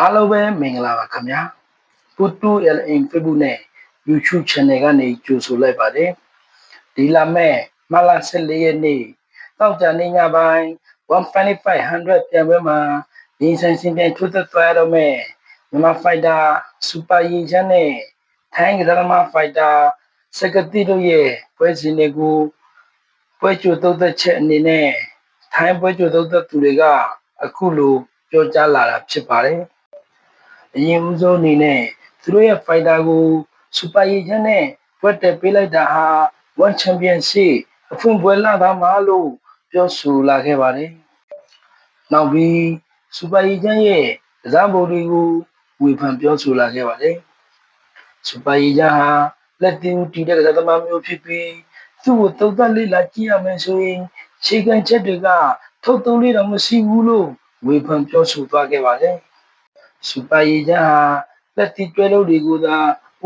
အားလုံးပဲမင်္ဂလာပါခင်ဗျာပုတူ LN Facebook နဲ့ YouTube Channel ကနေကြိုဆိုလိုက်ပါတယ်ဒီလာမဲ့မလ14ရက်နေ့တောက်ကြနေညပိုင်း15500ပြန်ပွဲမှာရင်းဆိုင်စင်ပြန်ထိုးသက်သွားရတော့မဲ့မြန်မာဖိုက်တာစူပါရီချန်နဲ့ထိုင်းကစားသမားဖိုက်တာစကတိတို့ရဲ့ပွဲစဉ်တွေကိုပွဲကြိုတုတ်သက်ချက်အနေနဲ့ထိုင်းပွဲကြိုတုတ်သက်သူတွေကအခုလို ပြောကြားလာတာဖြစ်ပါတယ်အရင်ဦးဆုံးအနေနဲ့သူတို့ရဲ့ဖိုက်တာကိုစူပါရီချန်နဲ့ပွဲတက်ပေးလိုက်တာဟာ One Championship အဖွင့်ပွဲလာသားမှာလို့ပြောဆိုလာခဲ့ပါတယ်။နောက်ပြီးစူပါရီချန်ရဲ့ကစားပုံတွေကိုဝေဖန်ပြောဆိုလာခဲ့ပါတယ်။စူပါရီချန်ဟာလက်တီဦးတီတဲ့ကစားသမားမျိုးဖြစ်ပြီးသူ့ကိုတုံ့တက်လေးလာကြည့်ရမယ်ဆိုရင်ခြေခံချက်တွေကထုတ်သုံးလေးတော့မရှိဘူးလို့ ဝေဖန်ပြောဆိုသွားခဲ့ပါတယ်။စူပါရီချန်ဟာလက်တီတွဲလို့တွေကိုသာ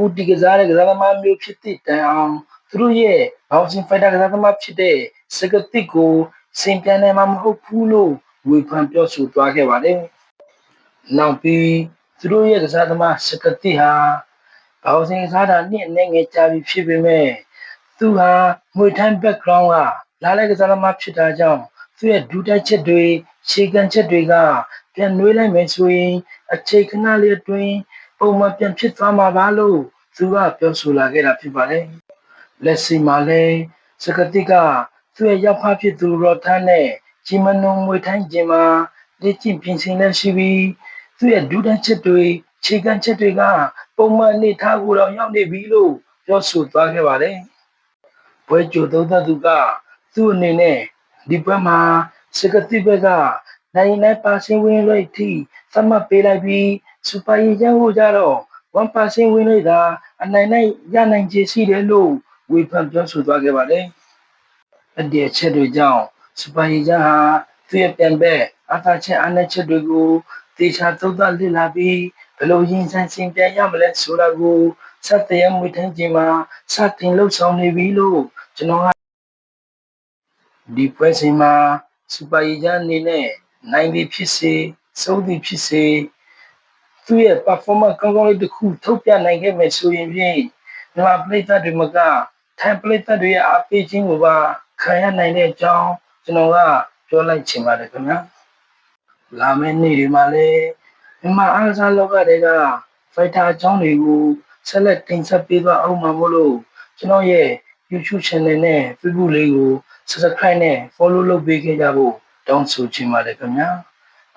ဦးတီကစားတဲ့ကစားသမားမျိုးဖြစ်တဲ့တိုင်အောင်သူတို့ရဲ့ဘောက်စင်ဖိုက်တာကစားသမားဖြစ်တဲ့စကတိကိုစင်ပြန်နိုင်မှာမဟုတ်ဘူးလို့ဝေဖန်ပြောဆိုသွားခဲ့ပါတယ်။နောက်ပြီးသူတို့ရဲ့ကစားသမားစကတိဟာဘောက်စင်ကစားတာနှစ်အနေငယ်ကြာပြီဖြစ်ပေမဲ့သူဟာငွေထမ်း background ကလာတဲ့ကစားသမားဖြစ်တာကြောင့် သူ့ရဲ့ဒူတိုက်ချက်တွေခြေကန်ချက်တွေကပြန်နှွေးလိုက်မယ်ဆိုရင် အခြေခဏလေးအတွင်းပုံမှန်ပြန်ဖြစ်သွားမှာပါလို့သူကပြောဆိုလာခဲ့တာဖြစ်ပါတယ်။လက်စီမှာလည်းစကတိကသူ့ရဲ့ရောက်ဖဖြစ်သူရောထန်းနဲ့ဂျီမနုံငွေထိုင်းကျင်မှာလက်ကျင့်ပြင်ဆင်လက်ရှိပြီးသူ့ရဲ့ဒူတိုက်ချက်တွေခြေကန်ချက်တွေကပုံမှန်အနေထားကိုတော့ရောက်နေပြီလို့ပြောဆိုသွားခဲ့ပါတယ်။ပွဲကြိုသုံးသက်သူကသူ့အနေနဲ့ ဒီပွဲမှာစကတိဘက်က99%ဝင်လို့အထိသတ်မှတ်ပေးလိုက်ပြီးစူပါရီချန်ကိုကြတော့1%ဝင်လို့သာအနိုင်နိုင်ရနိုင်ခြေရှိတယ်လို့ဝေဖန်ပြောဆိုသွားခဲ့ပါတယ်။အဒီအချက်တွေကြောင့်စူပါရီချန်ဟာသူ့ရဲ့ပြန်ဘက်အသာချက်အနှက်ချက်တွေကိုတေချာသုံးသပ်လေ့လာပြီးဘယ်လိုရင်ဆိုင်ရှင်ပြန်ရမလဲဆိုတာကိုစတဲ့ရမွေထန်းခြင်းမှာစတင်လှုပ်ဆောင်နေပြီလို့ကျွန်တော်က ဒီပွဲစဉ်မှာစူပါရီချန်အနေနဲ့နိုင်သည်ဖြစ်စေဆုံးသည်ဖြစ်စေသူ့ရဲ့ performance ကောင်းကောင်းလေးတစ်ခုထုတ်ပြနိုင်ခဲ့မယ်ဆိုရင်ဖြင့်မြန်မာပရိသတ်တွေမကထိုင်းပရိသတ်တွေရဲ့အားပေးခြင်းကိုပါခံရနိုင်တဲ့အကြောင်းကျွန်တော်ကပြောလိုက်ချင်ပါတယ်ခင်ဗျာလာမယ့်နေ့တွေမှာလည်းမြန်မာအားကစားလောကတွေကဖိုက်တာအကြောင်းတွေကိုဆက်လက်တင်ဆက်ပေးသွားအောင်မှာမို့လို့ကျွန်တော်ရဲ့ YouTube channel နဲ့ Facebook လေးကို subscribe နဲ့ follow လုပ်ပေးခဲ့ကြဖို့တောင်းဆိုချင်ပါတယ်ခင်ဗျာ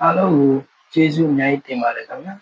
အားလုံးကိုကျေးဇူးအများကြီးတင်ပါတယ်ခင်ဗျာ